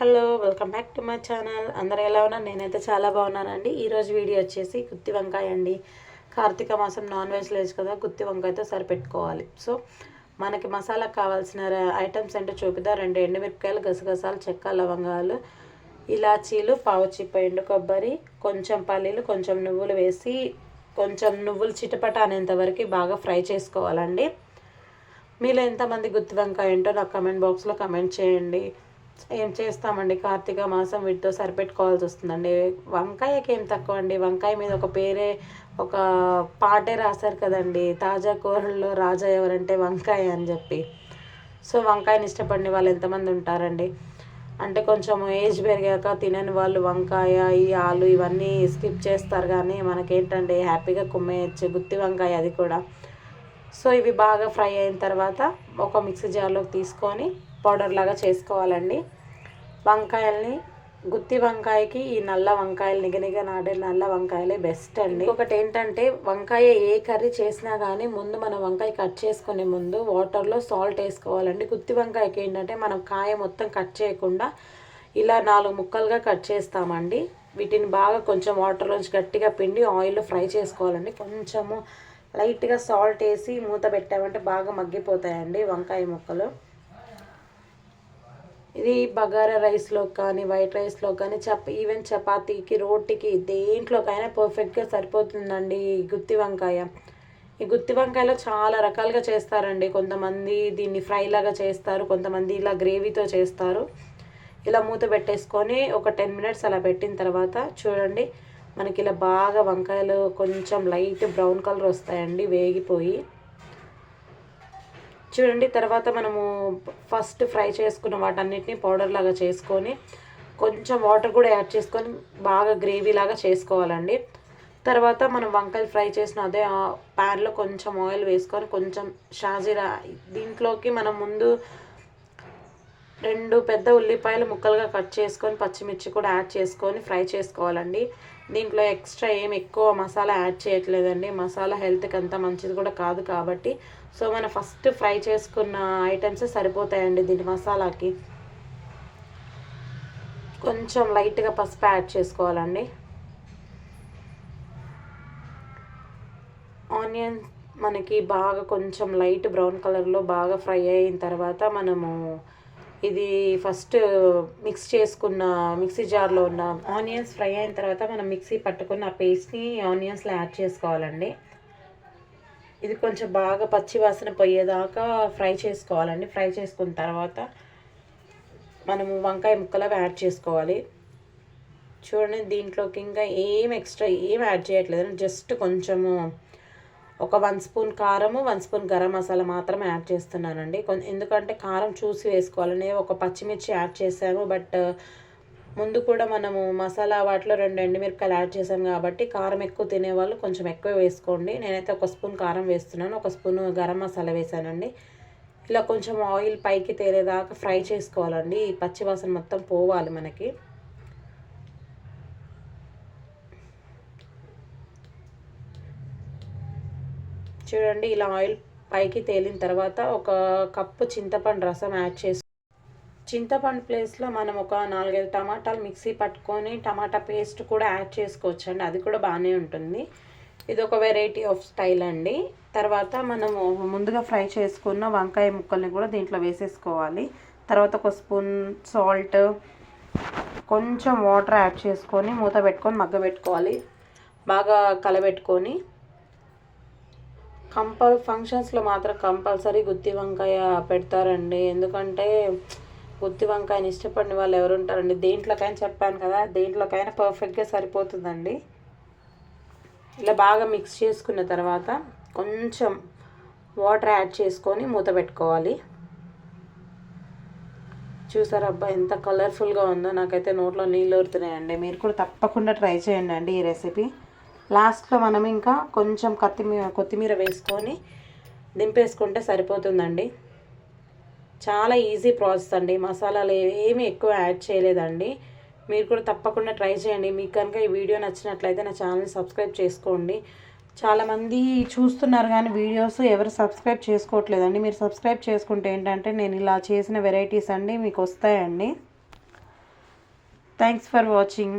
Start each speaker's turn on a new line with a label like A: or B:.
A: Hello welcome back to my channel. అందరు ఎలా ఉన్నారు? నేనైతే చాలా బాగున్నానండి. ఈరోజు వీడియో వచ్చేసి గుత్తి వంకాయ అండి. కార్తీక మాసం నాన్ వెజ్ లేదు కదా గుత్తి వంకాయతో సరిపెట్టుకోవాలి. సో మనకి మసాలా కావాల్సిన ఐటమ్స్ అంటే చూపిద్దాం. రెండు ఎండుమిరపకాయలు గసగసాలు చెక్క లవంగాలు ఇలాచీలు పావుచిప్ప ఎండు కొబ్బరి కొంచెం పల్లీలు కొంచెం నువ్వులు వేసి కొంచెం నువ్వులు చిటపట అనేంత వరకు బాగా ఫ్రై చేసుకోవాలండి. మీలో ఎంతమంది గుత్తి వంకాయ ఏంటో నాకు కమెంట్ బాక్స్లో కమెంట్ చేయండి. ఏం చేస్తామండి? కార్తీక మాసం వీటితో సరిపెట్టుకోవాల్సి వస్తుందండి. వంకాయకి ఏం తక్కువ అండి? వంకాయ మీద ఒక పేరే ఒక పాటే రాశారు కదండి. తాజా కూరల్లో రాజా ఎవరంటే వంకాయ అని చెప్పి. సో వంకాయని ఇష్టపడిన వాళ్ళు ఎంతమంది ఉంటారండి? అంటే కొంచెం ఏజ్ పెరిగాక తినని వాళ్ళు వంకాయ ఈ ఆలు ఇవన్నీ స్కిప్ చేస్తారు. కానీ మనకేంటండి? హ్యాపీగా కుమ్మేయచ్చు. గుత్తి వంకాయ అది కూడా. సో ఇవి బాగా ఫ్రై అయిన తర్వాత ఒక మిక్సీ జార్లోకి తీసుకొని పౌడర్ లాగా చేసుకోవాలండి. వంకాయల్ని గుత్తి వంకాయకి ఈ నల్ల వంకాయలు నిగనిగ నాడే నల్ల వంకాయలే బెస్ట్ అండి. ఒకటి ఏంటంటే వంకాయ ఏ కర్రీ చేసినా కానీ ముందు మనం వంకాయ కట్ చేసుకునే ముందు వాటర్లో సాల్ట్ వేసుకోవాలండి. గుత్తి వంకాయకి ఏంటంటే మనం కాయ మొత్తం కట్ చేయకుండా ఇలా నాలుగు ముక్కలుగా కట్ చేస్తామండి. వీటిని బాగా కొంచెం వాటర్లోంచి గట్టిగా పిండి ఆయిల్లో ఫ్రై చేసుకోవాలండి. కొంచెము లైట్గా సాల్ట్ వేసి మూత పెట్టామంటే బాగా మగ్గిపోతాయండి వంకాయ ముక్కలు. ఇది బగారా రైస్లో కానీ వైట్ రైస్లో కానీ చప్ ఈవెన్ చపాతీకి రోటీకి దేంట్లోకైనా పర్ఫెక్ట్గా సరిపోతుందండి ఈ గుత్తి వంకాయ. ఈ గుత్తి వంకాయలో చాలా రకాలుగా చేస్తారండి. కొంతమంది దీన్ని ఫ్రైలాగా చేస్తారు కొంతమంది ఇలా గ్రేవీతో చేస్తారు. ఇలా మూత పెట్టేసుకొని ఒక టెన్ మినిట్స్ అలా పెట్టిన తర్వాత చూడండి మనకి ఇలా బాగా వంకాయలు కొంచెం లైట్ బ్రౌన్ కలర్ వస్తాయండి వేగిపోయి. చూడండి తర్వాత మనము ఫస్ట్ ఫ్రై చేసుకున్న వాటన్నిటిని పౌడర్ లాగా చేసుకొని కొంచెం వాటర్ కూడా యాడ్ చేసుకొని బాగా గ్రేవీ లాగా చేసుకోవాలండి. తర్వాత మనం వంకాయలు ఫ్రై చేసిన అదే ప్యాన్లో కొంచెం ఆయిల్ వేసుకొని కొంచెం షాజీరా దీంట్లోకి మనం ముందు రెండు పెద్ద ఉల్లిపాయలు ముక్కలుగా కట్ చేసుకొని పచ్చిమిర్చి కూడా యాడ్ చేసుకొని ఫ్రై చేసుకోవాలండి. దీంట్లో ఎక్స్ట్రా ఏం ఎక్కువ మసాలా యాడ్ చేయట్లేదండి. మసాలా హెల్త్కి అంత మంచిది కూడా కాదు కాబట్టి. సో మనం ఫస్ట్ ఫ్రై చేసుకున్న ఐటమ్స్ సరిపోతాయండి దీని మసాలాకి. కొంచెం లైట్గా పసుపు యాడ్ చేసుకోవాలండి. ఆనియన్ మనకి బాగా కొంచెం లైట్ బ్రౌన్ కలర్లో బాగా ఫ్రై అయిన తర్వాత మనము ఇది ఫస్ట్ మిక్స్ చేసుకున్న మిక్సీ జార్లో ఉన్న ఆనియన్స్ ఫ్రై అయిన తర్వాత మనం మిక్సీ పట్టుకున్న ఆ పేస్ట్ని ఆనియన్స్లో యాడ్ చేసుకోవాలండి. ఇది కొంచెం బాగా పచ్చి వాసన పోయేదాకా ఫ్రై చేసుకోవాలండి. ఫ్రై చేసుకున్న తర్వాత మనము వంకాయ ముక్కలు యాడ్ చేసుకోవాలి. చూడండి దీంట్లోకి ఇంకా ఏం ఎక్స్ట్రా ఏం యాడ్ చేయట్లేదు. జస్ట్ కొంచెము ఒక వన్ స్పూన్ కారము వన్ స్పూన్ గరం మసాలా మాత్రం యాడ్ చేస్తున్నానండి. ఎందుకంటే కారం చూసి వేసుకోవాలని ఒక పచ్చిమిర్చి యాడ్ చేసాము బట్ ముందు కూడా మనము మసాలా వాటిలో రెండు ఎండుమిరపకాయలు యాడ్ చేసాం కాబట్టి కారం ఎక్కువ తినేవాళ్ళు కొంచెం ఎక్కువ వేసుకోండి. నేనైతే ఒక స్పూన్ కారం వేస్తున్నాను ఒక స్పూన్ గరం మసాలా వేసానండి ఇలా కొంచెం ఆయిల్ పైకి తేలేదాకా ఫ్రై చేసుకోవాలండి. ఈ పచ్చివాసన మొత్తం పోవాలి మనకి. చూడండి ఇలా ఆయిల్ పైకి తేలిన తర్వాత ఒక కప్పు చింతపండు రసం యాడ్ చేసు చింతపండు ప్లేస్లో మనం ఒక నాలుగైదు టమాటాలు మిక్సీ పట్టుకొని టమాటా పేస్ట్ కూడా యాడ్ చేసుకోవచ్చు అండి అది కూడా బాగానే ఉంటుంది. ఇది ఒక వెరైటీ ఆఫ్ స్టైల్ అండి. తర్వాత మనము ముందుగా ఫ్రై చేసుకున్న వంకాయ ముక్కల్ని కూడా దీంట్లో వేసేసుకోవాలి. తర్వాత ఒక స్పూన్ సాల్ట్ కొంచెం వాటర్ యాడ్ చేసుకొని మూత పెట్టుకొని మగ్గ పెట్టుకోవాలి. బాగా కలబెట్టుకొని కంపల్ ఫంక్షన్స్లో మాత్రం కంపల్సరీ గుత్తి వంకాయ పెడతారండి. ఎందుకంటే గుత్తి వంకాయని ఇష్టపడిన వాళ్ళు ఎవరు ఉంటారండి? దేంట్లోకైనా చెప్పాను కదా దేంట్లోకైనా పర్ఫెక్ట్గా సరిపోతుందండి. ఇలా బాగా మిక్స్ చేసుకున్న తర్వాత కొంచెం వాటర్ యాడ్ చేసుకొని మూత పెట్టుకోవాలి. చూసారా అబ్బా ఎంత కలర్ఫుల్గా ఉందో. నాకైతే నోట్లో నీళ్ళు ఊరుతున్నాయండి. మీరు కూడా తప్పకుండా ట్రై చేయండి అండి ఈ రెసిపీ లాస్ట్లో మనం ఇంకా కొంచెం కొత్తిమీర కొత్తిమీర వేసుకొని దింపేసుకుంటే సరిపోతుందండి. చాలా ఈజీ ప్రాసెస్ అండి. మసాలాలు ఏమీ ఎక్కువ యాడ్ చేయలేదండి. మీరు కూడా తప్పకుండా ట్రై చేయండి. మీకు కనుక ఈ వీడియో నచ్చినట్లయితే నా ఛానల్ని సబ్స్క్రైబ్ చేసుకోండి. చాలామంది చూస్తున్నారు కానీ వీడియోస్ ఎవరు సబ్స్క్రైబ్ చేసుకోవట్లేదండి. మీరు సబ్స్క్రైబ్ చేసుకుంటే ఏంటంటే నేను ఇలా చేసిన వెరైటీస్ అండి మీకు వస్తాయండి. Thanks for watching